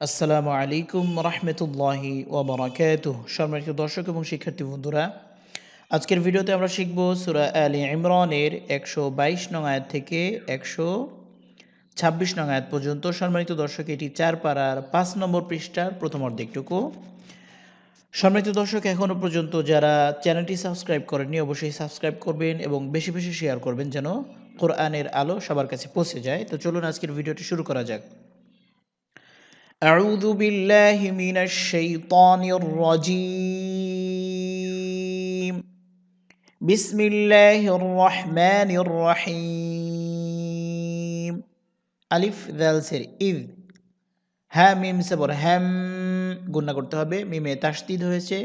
আসসালামু আলাইকুম রহমতুল্লাহি ওবরাকাত সম্মানিত দর্শক এবং শিক্ষার্থী বন্ধুরা, আজকের ভিডিওতে আমরা শিখব সুরা আলী ইমরানের একশো বাইশ নং আয়াত থেকে একশো ছাব্বিশ নং আয়াত পর্যন্ত। সম্মানিত দর্শক, এটি চার পাড়ার পাঁচ নম্বর পৃষ্ঠার প্রথম অর্ধেকটুকু। সম্মানিত দর্শক এখনও পর্যন্ত যারা চ্যানেলটি সাবস্ক্রাইব করেননি, অবশ্যই সাবস্ক্রাইব করবেন এবং বেশি বেশি শেয়ার করবেন যেন কোরআনের আলো সবার কাছে পৌঁছে যায়। তো চলুন আজকের ভিডিওটি শুরু করা যাক। أعوذ بالله من الشيطان الرجيم بسم الله الرحمن الرحيم আলিফ দাল সের ইদ হ্যাঁ মিম সবর হ্যাম গুন্না করতে হবে মিমে তাসদিদ হয়েছে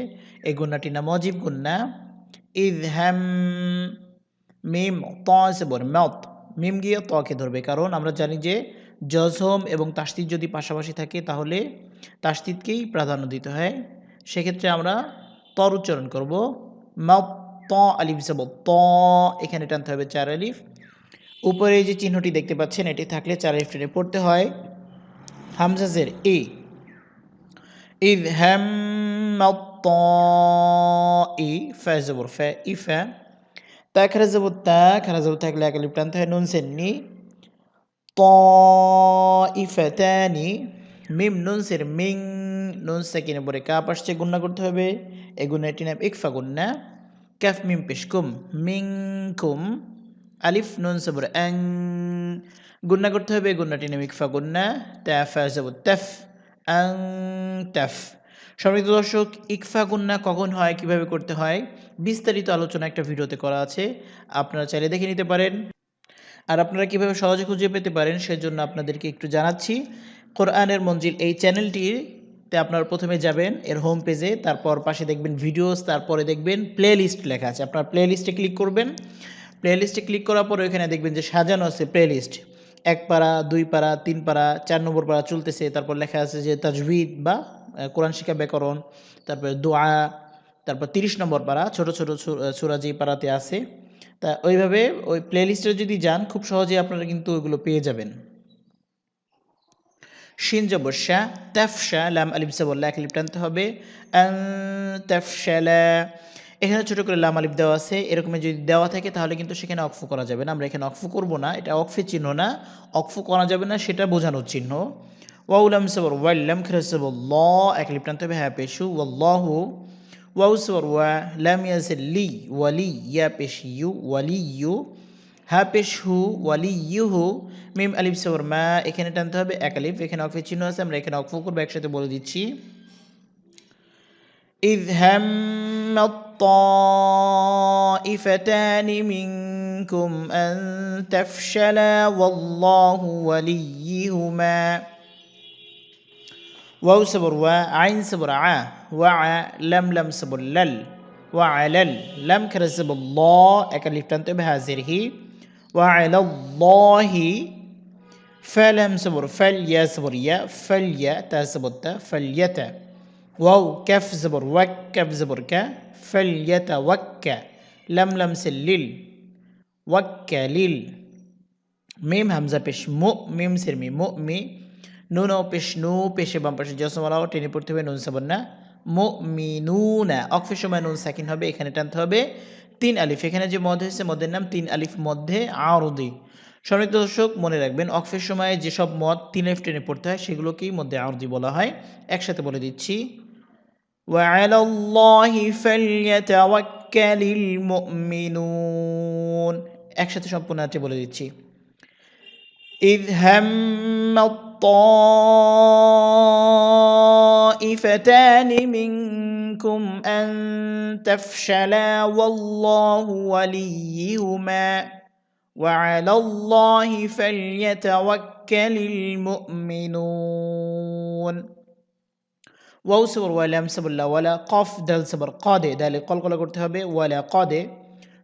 এই গুন্নাটির নাম অজীব গুন্না ইদ হ্যাম মিম ত সবর মত মিম গিয়ে তকে ধরবে কারণ আমরা জানি যে জজম এবং তাস্তিদ যদি পাশাপাশি থাকে, তাহলে তাস্তিদকেই প্রাধান্য দিতে হয়। সেক্ষেত্রে আমরা তর উচ্চারণ করব। মত ত আলিফ যাব ত, এখানে টানতে হবে চার আলিফ। উপরে যে চিহ্নটি দেখতে পাচ্ছেন, এটি থাকলে চার আলিফ টেনে পড়তে হয়। হামজাজের ই ইদ হ্যাম ই ফ্যা জবর ফ্যা ই ফ্যা তা খারা জবর, তা খারা জবর থাকলে এক আলিফ টানতে হয়, নুন সেন্নি ইফাতানি মিম নুন সের মিং নুন সেকিনে পরে কাপ আসছে গুন্না করতে হবে এই গুন্নাটি নাম ইকফা গুন্না ক্যাফ মিম পেশকুম মিং কুম আলিফ নুন সবর অ্যাং গুন্না করতে হবে গুন্নাটি নাম ইকফা গুন্না তাফা জবর তেফ অ্যাং তেফ সম্মানিত দর্শক ইকফা গুন্না কখন হয় কীভাবে করতে হয় বিস্তারিত আলোচনা একটা ভিডিওতে করা আছে. আপনারা চাইলে দেখে নিতে পারেন। আর আপনারা কীভাবে সহজে খুঁজে পেতে পারেন সেজন্য আপনাদেরকে একটু জানাচ্ছি। কোরআনের মঞ্জিল এই চ্যানেলটিতে আপনারা প্রথমে যাবেন, এর হোম পেজে তারপর পাশে দেখবেন ভিডিওস তারপরে দেখবেন প্লে লিস্ট লেখা আছে। আপনার প্লে লিস্টে ক্লিক করবেন। প্লে লিস্টে ক্লিক করার পরে ওইখানে দেখবেন যে সাজানো আছে প্লে লিস্ট এক পাড়া, দুই পাড়া, তিন পাড়া, চার নম্বর পাড়া চলতেছে। তারপর লেখা আছে যে তাজভিদ বা কোরআন শিক্ষা ব্যাকরণ। তারপরে দোয়া। তারপর তিরিশ নম্বর পাড়া, ছোট ছোট সুরা যে পাড়াতে আছে তা ওইভাবে ওই প্লেলিস্টে যদি যান, খুব সহজে আপনারা কিন্তু ওইগুলো পেয়ে যাবেন। শিন জবসা তাফশা লাম আলিফ বললে এক লিপ টানতে হবে। তাফশালা এখানে ছোটো করে লাম আলিফ দেওয়া আছে। এরকম যদি দেওয়া থাকে, তাহলে কিন্তু সেখানে অকফু করা যাবে না। আমরা এখানে অকফু করব না। এটা অকফে চিহ্ন না। অকফু করা যাবে না, সেটা বোঝানোর চিহ্ন। ওয়াউলাম সবর ওয়াল্লাম খেরসবর ল এক লিপ টানতে হবে হ্যাঁ পেশু ওয়াল্লাহু ওয়াউ সবর ওয়া লাম ইয়াজের লি ওয়ালি ইয়া পেশ ইউ ওয়ালি ইউ হা পেশ হু ওয়ালি ইউ হু মিম আলিফ সবর মা এখানে টানতে হবে এক আলিফ এখানে অফের চিহ্ন আছে আমরা এখানে অফ করবো একসাথে বলে দিচ্ছি إذ هم الطائفتان منكم أن تفشلا والله وليهما واو صبر و عين صبر ع وع لم لم صبر لل وعلل لم كرسب الله أكلف تنتبه هذه وعلى الله فلم صبر فليا صبر يا فليا تسبت فليتا واو كف صبر وك كف صبر ك فليتوكا لم لم سلل وكلل ميم همزة بش مؤ ميم سرمي مؤمي নুন পেশ নু পেশে বাম পাশে জসমলাও টেনে পড়তে হবে নুন সাবন না মো মিনুনা অক্ষের সময় নুন সাকিন হবে এখানে টানতে হবে তিন আলিফ এখানে যে মদ হয়েছে মদের নাম তিন আলিফ মধ্যে আরদি সম্মানিত দর্শক মনে রাখবেন অক্ষের সময় যেসব মদ তিন আলিফ টেনে পড়তে হয় সেগুলোকেই মধ্যে আরদি বলা হয় একসাথে বলে দিচ্ছি وعلى الله فليتوكل المؤمنون একসাথে সম্পূর্ণ আছে বলে দিচ্ছি إذ هم الطائفتان منكم أن تفشلا والله وليهما وعلى الله فليتوكل المؤمنون ওয়াউ সবর ওয়ালাম সবল্লা ওয়ালা কফ দাল সবর কদে দালে কলকলা করতে হবে ওয়ালা কদে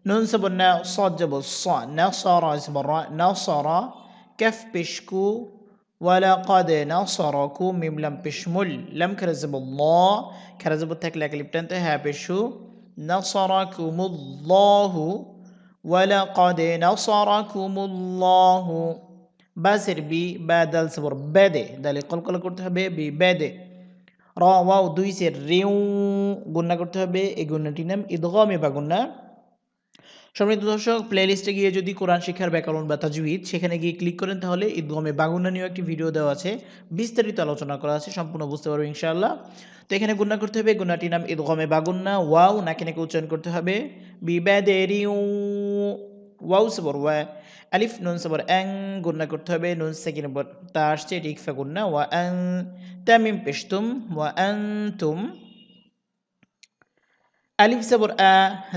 নুন সবর না সদ যাব স না সরা সবর না সরা كف بشكو ولقد نصركم ميم لم بشمل لم كرزب الله كرزب التكلك اللي بتنتهي بشو نصركم الله ولقد نصركم الله বাসের বি বা দাল সবর বেদে দালে কলকলা করতে হবে বি বেদে র ওয়াও দুই সের রেউ গুন্না করতে হবে এই গুন্নাটির নাম ঈদগমে বা গুন্না সম্মানিত দর্শক প্লেলিস্টে গিয়ে যদি কোরআন শিক্ষার ব্যাকরণ বা তাজুইদ সেখানে গিয়ে ক্লিক করেন, তাহলে ঈদগমে বাগুন্না নিয়েও একটি ভিডিও দেওয়া আছে। বিস্তারিত আলোচনা করা আছে, সম্পূর্ণ বুঝতে পারব ইনশাআল্লাহ। তো এখানে গুন্না করতে হবে গুন্নাটির নাম ঈদগমে বাগুন্না, ওয়াও, নাকি নাকি উচ্চারণ করতে হবে। বিবাদেরি ওয়াও সবর ওয়া, আলিফ, নুন সবর অ্যাং গুন্না করতে হবে, নুন সেকেন্ড তা আসছে ইকফা গুন্না ওয়া অ্যাং, তামিম পেশতুম, ওয়া অ্যাং তুম। আলিফ সাবর আ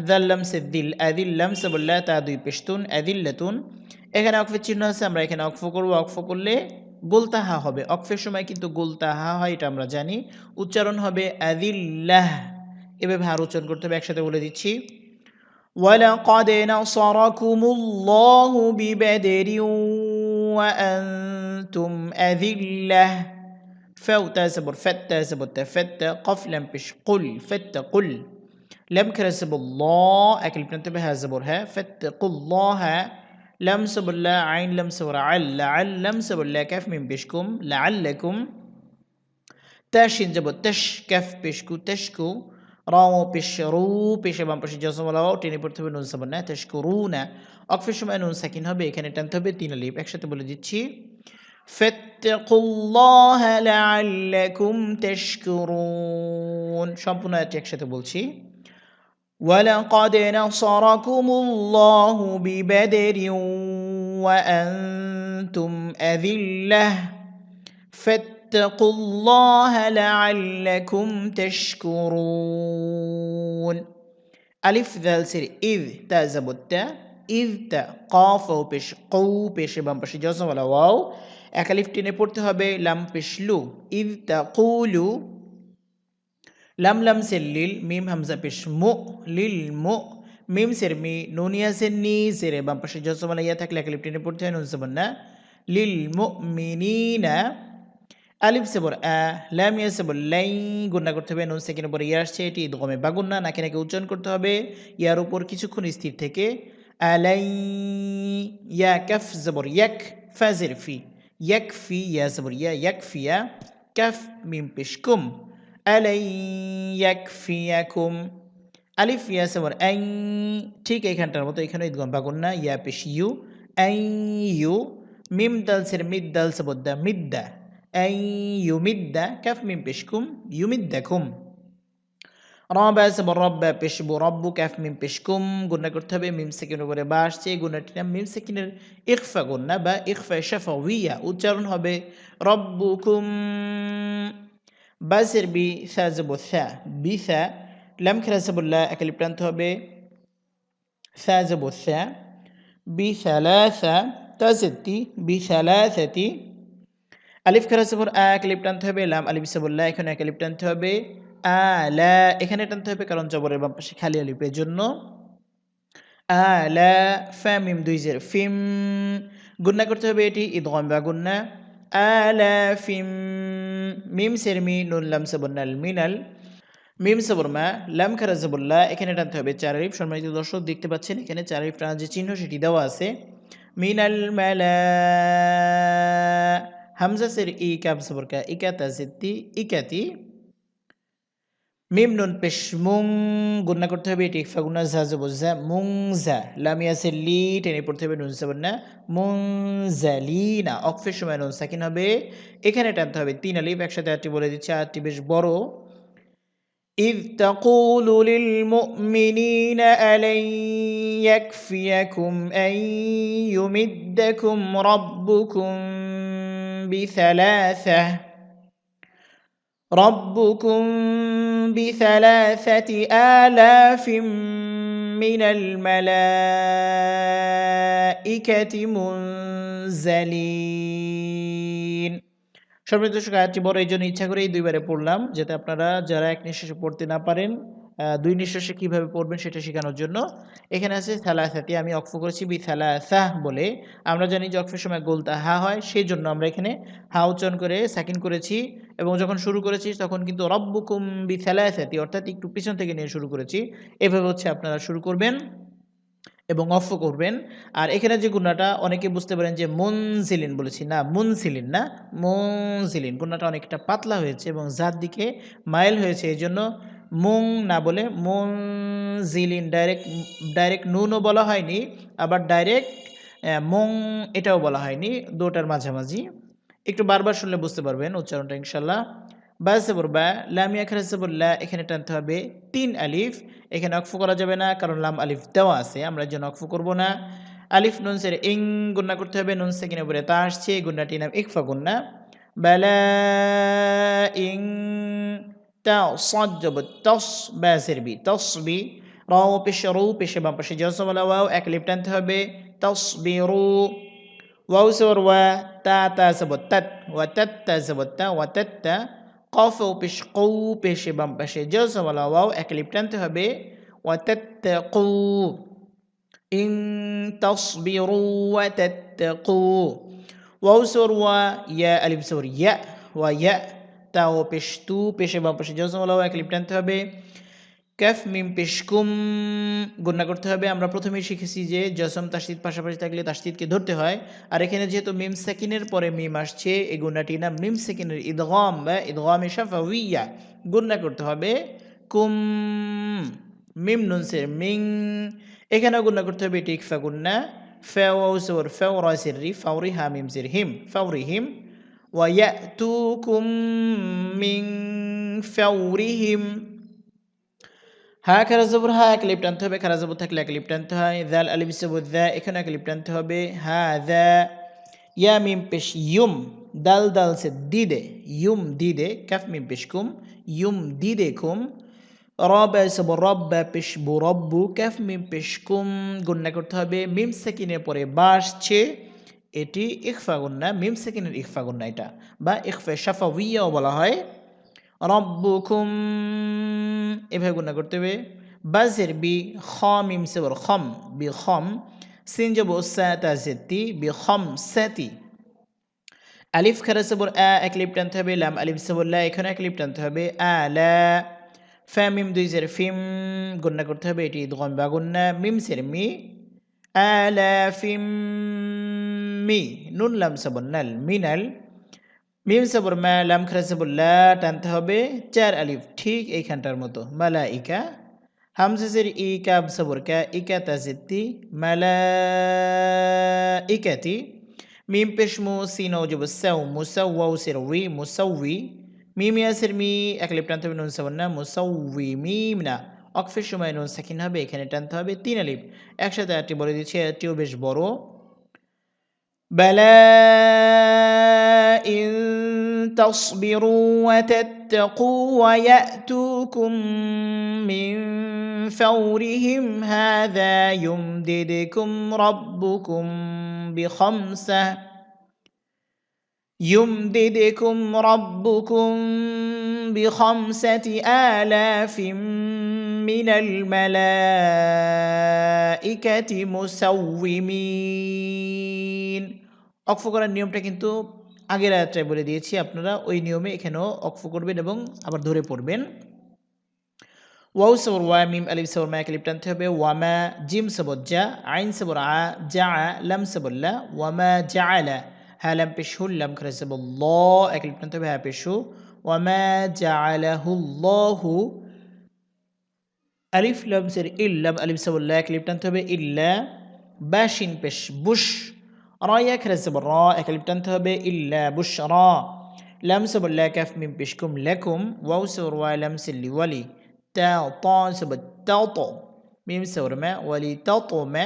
দাল্লাম সেদ্দিল আদিল্লাম সাবুল্লাহ তা দুই পেশতুন আদিল্লাতুন এখানে অকফের চিহ্ন আছে আমরা এখানে অক্ফ করবো অক্ফ করলে গোলতাহা হবে অকফের সময় কিন্তু গোলতাহা হয় এটা আমরা জানি উচ্চারণ হবে আদিল্লাহ এভাবে আর উচ্চারণ করতে হবে একসাথে বলে দিচ্ছি ولقد نصركم الله ببدر وأنتم أذلة فاو تاسبر فت تاسبر تفت قف لم بش قل فت قل لم كرسب الله أكل بنتبه زبر ها فاتقوا الله لم سبر لا عين لم سبر عل لعل لم سبر لا كف من بشكم لعلكم تاشين جبر تش كف بشكو تشكو রাও পেশ রু পেশে বাম পাশে জসমলাও টেনে পড়তে হবে নুন সাবান না তেশ করু না অকফের সময় নুন সাকিন হবে এখানে টানতে হবে তিন আলিফ একসাথে বলে দিচ্ছি فاتقوا الله لعلكم تشكرون সম্পূর্ণ আয়াতটি একসাথে বলছি ولقد نصركم الله ببدر وأنتم أذلة فاتقوا الله لعلكم تشكرون ألف ذال سير إذ تازبت إذ تا قاف ও পেশ কৌ পেশে বাম পাশে জজম ওয়ালা ওয়াও এক আলিফ টেনে পড়তে হবে লাম পেশ লু ইদ তা কৌলু লাম লাম সের লিল মিম হামজা পেশ মু লিল মু মিম সের মি নুনিয়া সের নি সেরে বাম পাশে জজম ওয়ালা ইয়া থাকলে এক আলিফ টেনে পড়তে হয় নুন সাবান না লিল মু মিনিনা আলিফ সেবর আ লাম ইয়া সেবর লাই গুন্না করতে হবে নুন সেকেন্ড উপরে ইয়া আসছে এটি দমে বাগুন্না নাকি নাকি উচ্চারণ করতে হবে ইয়ার উপর কিছুক্ষণ স্থির থেকে আলাই ইয়া কাফ জবর ইয়াক ফাজের ফি ইয়াক ফি ইয়া জবর ইয়া ইয়াক ফিয়া কাফ মিম পেশকুম আলাই ইয়াকফিয়াকুম। আলিফ, ইয়া সামার অ্যাং ঠিক এইখানটার মতো এখানে ঈদগম বা কন্যা ইয়া পিস ইউ অ্যাং ইউ, মিম দালসের মিদ, দাল সাবদ্দা মিদ্দা অ্যাং ইউ মিদ্দা ক্যাফ মিম পিসকুম ইউ মিদ্দা কুম। রবা সাবর রব্বা পেশবু রব্বু ক্যাফ মিম পেশকুম গুণা করতে হবে, মিম, সেকেন্ডের করে বা আসছে। এই গুণাটির নাম মিম, সেকেন্ডের ইকফা গুণা বা ইকফা শাফা উচ্চারণ হবে। রব্বুকুম বাসের বি সাজবু সা, বি সা, লাম খেলাসাবুল্লাহ একালি প্রান্ত হবে। সাজবু সা, বি সালাসা তাজেতি বি সালাসাতি আলিফ খারা সফর আ লিপ টানতে হবে, লাম আলিফ সাবুল্লাহ এখানে এক লিপ টানতে হবে। আলা এখানে টানতে হবে, কারণ জবরের বাম পাশে খালি আলিফের জন্য। আলা ফ্যামিম দুই জের, ফিম। গুন্না করতে হবে এটি ঈদগম বা গুন্না আলা ফিম মিম সেরমি নুন লাম সাবুন্নাল মিনাল মিম সাবরমা লাম খারাজাবুল্লাহ এখানে টানতে হবে চারিফ সম্মানিত দর্শক, দেখতে পাচ্ছেন, এখানে চারিফ টানার যে চিহ্ন, সেটি দেওয়া আছে। মিনাল মেলা, হামজা সের ই কাব সবরকা, ইকাতা সিদ্দি ইকাতি। মিম নুন পেশ মুং গুন্না করতে হবে এটি ইকফা গুন্না জা জবর জা মুং জা লামিয়া সে লি টেনে পড়তে হবে নুন সাবর না মুং জালিনা অকফের সময় নুন সাকিন হবে এখানে টানতে হবে তিন আলিফ একসাথে আটটি বলে দিচ্ছে আটটি বেশ বড় إذ تقول للمؤمنين ألن يكفيكم أن يمدكم ربكم بثلاثة ربكم بثلاثة آلاف من الملائكة منزلين সম্মানিত দর্শক আয়াতটি বড় এই জন্য ইচ্ছা করে এই দুইবারে পড়লাম যাতে আপনারা যারা এক নিঃশ্বাসে পড়তে না পারেন দুই নিঃশ্বাসে কীভাবে পড়বেন সেটা শেখানোর জন্য। এখানে আছে থালাসাতি আমি অক্ফ করেছি বি থালাসাহ বলে। আমরা জানি যে অক্ফের সময় গোলতা হা হয়, সেই জন্য আমরা এখানে হা উচ্চারণ করে সাকিন করেছি। এবং যখন শুরু করেছি, তখন কিন্তু রব্বুকুম বি থালাসাতি অর্থাৎ একটু পিছন থেকে নিয়ে শুরু করেছি। এভাবে হচ্ছে আপনারা শুরু করবেন এবং অফ করবেন। আর এখানে যে গুণাটা, অনেকে বুঝতে পারেন যে মুনসিলিন বলেছি না, মুনসিলিন না, মুনসিলিন। গুণাটা অনেকটা পাতলা হয়েছে এবং যার দিকে মাইল হয়েছে, এই জন্য মুং না বলে মুং জিলিন ডাইরেক্ট ডাইরেক্ট নুনও বলা হয়নি, আবার ডাইরেক্ট মুং এটাও বলা হয়নি, দুটার মাঝামাঝি। একটু বারবার শুনলে বুঝতে পারবেন উচ্চারণটা ইনশাল্লাহ বাসেবর বা লামিয়া খারাসেবুল্লাহ এখানে টানতে হবে তিন আলিফ, এখানে অক্ফ করা যাবে না, কারণ লাম আলিফ দেওয়া আছে, আমরা এই জন্য অক্ফ করব না। আলিফ নুন নুনসের ইং গুন্না করতে হবে, নুন সেকেন্ডের উপরে তা আসছে, এই গুন্নাটি নাম ইকফা গুন্না বেলা ইং তা সজ্জব তস ব্যাসের বি তস বি রাও পেশে রৌ পেশে বাম পাশে জসবলা ওয়াও এক লিপ টানতে হবে তস বি রু ওয়াও সর ওয়া তা তা সব তৎ ওয়া তৎ তা সব তা ওয়া তৎ তা কফ ও পেশ কৌ পেশে বাম পাশে জসবলা ওয়াও এক লিপ টানতে হবে ওয়া তৎ কৌ ইন তসবিরু ওয়া তত্তাকু ওয়াও সর ওয়া ইয়া আলিফ সর ইয়া ওয়া ইয়া তা ও পেশ পেশে বাম পাশে ওয়াও এক লিপ টানতে হবে। ক্যাফ মিম পেশকুম গুণনা করতে হবে। আমরা প্রথমেই শিখেছি যে জসম তাসদিদ পাশাপাশি থাকলে তাসদিদকে ধরতে হয়। আর এখানে যেহেতু মিম সেকিনের পরে মিম আসছে এই গুণাটি না মিম সেকিনের ঈদগম বা ঈদগম শাফাউইয়া গুণনা করতে হবে। কুম মিম নুনসের মিং এখানেও গুণনা করতে হবে এটি ইকফা গুণনা। ফেওর ফেও রসের রি ফাউরি হা মিমসের হিম ফাউরি হিম ويأتوكم من فورهم হা খারা জবর হা এক লিপ টানতে হবে খারা জবর থাকলে এক লিপ টানতে হয় দাল আলিফ সবুর দা এখানে এক লিপ টানতে হবে হা দা ইয়া মিম পেশ ইউম দাল দাল সে দিদে ইউম দিদে কাফ মিম পেশ কুম ইউম দিদে কুম রব সব রব পেশ বু রব্বু কাফ মিম পেশ কুম গুন্না করতে হবে মিম সেকিনের পরে বাসছে এটি ইকফা গুন্না, মিম সেকিনের ইকফা গুন্না এটা। বা ইকফা শাফাউইয়াও বলা হয়, রব্বুকুম, এভাবে গুণা করতে হবে। বাজের বি খম ইম সেবর খম, বি খম, সিন যাব সাতি বি খম সাতি। আলিফ খারা সবর আ, এক লিপ টানতে হবে, লাম আলিফ সবল্লা এখানে এক লিপ টানতে হবে আলা ফ্যামিম দুই জের ফিম গুন্না করতে হবে, এটি দোকান বা গুন্না। মিম সের মি আলা ফিম। মি নুন লাম সাবন্নাল মিনাল মিম সাবর মা লাম খারা সাবর লা টানতে হবে চার আলিফ ঠিক এইখানটার মতো মালা ইকা হামজাজের ই কাব সাবর কা ইকা তাজিদ্দি মালা ইকাতি মিম পেশ মু সিন ওজব সাউ মুসাউ সের উই মুসাউই মিম ইয়াসের মি এক লিপ টানতে হবে নুন সাবর না মুসাউই মিম না অকফের সময় নুন সাকিন হবে এখানে টানতে হবে তিন আলিফ একসাথে আটটি বলে দিচ্ছি এটিও বেশ বড় بلى إن تصبروا وتتقوا ويأتوكم من فورهم هذا يمددكم ربكم بخمسة يمددكم ربكم بخمسة آلاف من الملائكة مسومين অক্ফ করার নিয়মটা কিন্তু আগের আয়াতটায় বলে দিয়েছি আপনারা ওই নিয়মে এখানেও অক্ফ করবেন এবং আবার ধরে পড়বেন ওয়াউ সবর ওয়া মিম আলিফ সবর মা এক টানতে হবে ওয়ামা জিম সবর যা আইন সবর আ যা লাম সবল্লা ওয়ামা যা আলা হ্যাঁ লাম পেশু লাম খরে সবর ল এক টানতে হবে হ্যাঁ পেশু ওয়ামা যা আলাহু লহু আলিফ লাম সের ইল্লাম আলিফ সবল্লা এক টানতে হবে ইল্লা বাশিন পেশ বুশ রয়া খেলেছে র একালিপ টানতে হবে ইল্লা বুশর লাম সব লা কাফ মিম পেশকুম লাকুম ওয়াও সর ওয়া লাম সিল্লি ওয়ালি তা ত সব তাও তো মিম সর মা ওয়ালি তাও তো মা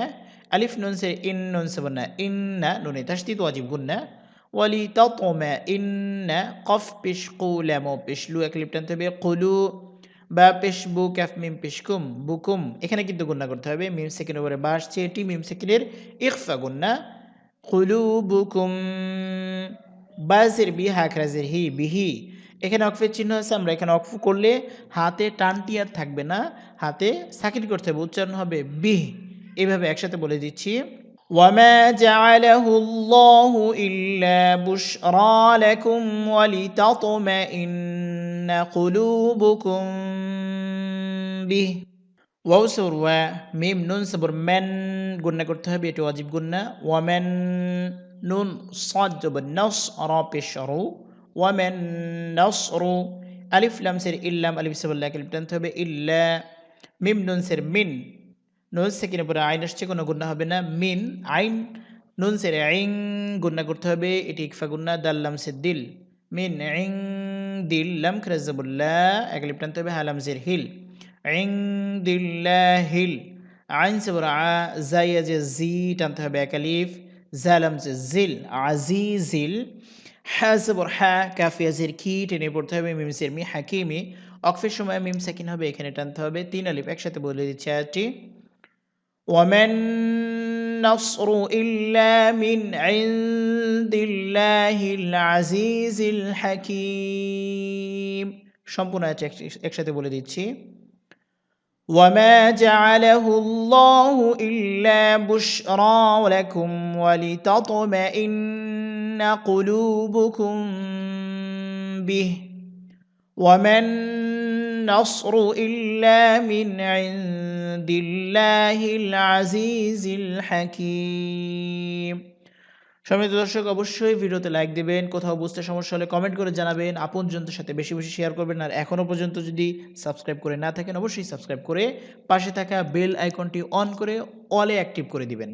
আলিফ নুন সে ইন নুন সব না ইন্না নুনে তাশদিদ ওয়াজিব গুন্না ওয়ালি তাও তো মা ইন্না কফ পেশকু লামো পেশলু একালিপ টানতে হবে কুলু বা পেশবু ক্যাফ মিম পেশকুম বুকুম এখানে কিন্তু গুন্না করতে হবে মিম সেকেন্ডের উপরে বাসছে এটি মিম সেকেন্ডের ইকফা গুন্না কুলুবুকুম বাজের বি হাকরাজের হি বিহি এখানে অকফের চিহ্ন আছে আমরা এখানে অকফু করলে হাতে টানটি আর থাকবে না হাতে সাকির করতে হবে উচ্চারণ হবে বিহ এভাবে একসাথে বলে দিচ্ছি وما جعله الله إلا بشرى لكم ولتطمئن قلوبكم به ওয়াও সবর ওয়া মিম নুন সবর ম্যান গুন্না করতে হবে এটি অজীব গুন্না ওয়ামেন নুন সদ জবর নস র পেশ রু ওয়ামেন নস রু আলিফ লাম সের ইল্লাম আলিফ সাবল্লাহ আলিফ টানতে হবে ইল্লা মিম নুন সের মিন নুন সেকেন্ডের পরে আইন আসছে কোনো গুন্না হবে না মিন আইন নুন সের আইং গুন্না করতে হবে এটি ইকফা গুন্না দাল্লাম সে দিল মিন আইং দিল্লাম খেরাজবুল্লাহ এক লিপ টানতে হবে হালামজির হিল ইং দিল্লা হিল আইন সবর আ জাইয়া যে জি টানতে হবে এক আলিফ জালাম যে জিল আজি জিল হ্যাঁ সবর হ্যাঁ কাফিয়াজির কি টেনে পড়তে হবে মিম মিমসির মি হাকিমি অকফের সময় মিম সাকিন হবে এখানে টানতে হবে তিন আলিফ একসাথে বলে দিচ্ছে আরটি ওমেন النصر إلا من عند الله العزيز الحكيم সম্পূর্ণ আয়াত একসাথে বলে দিচ্ছি وما جعله الله إلا بشرى لكم ولتطمئن قلوبكم به وما النصر إلا من عند বিল্লাহিল আজিজিল হাকিম। সম্মিলিত দর্শক, অবশ্যই ভিডিওতে লাইক দেবেন, কোথাও বুঝতে সমস্যা হলে কমেন্ট করে জানাবেন আপন জনদের সাথে বেশি বেশি শেয়ার করবেন, আর এখনও পর্যন্ত যদি সাবস্ক্রাইব করে না থাকেন, অবশ্যই সাবস্ক্রাইব করে পাশে থাকা বেল আইকনটি অন করে অলে অ্যাক্টিভ করে দিবেন।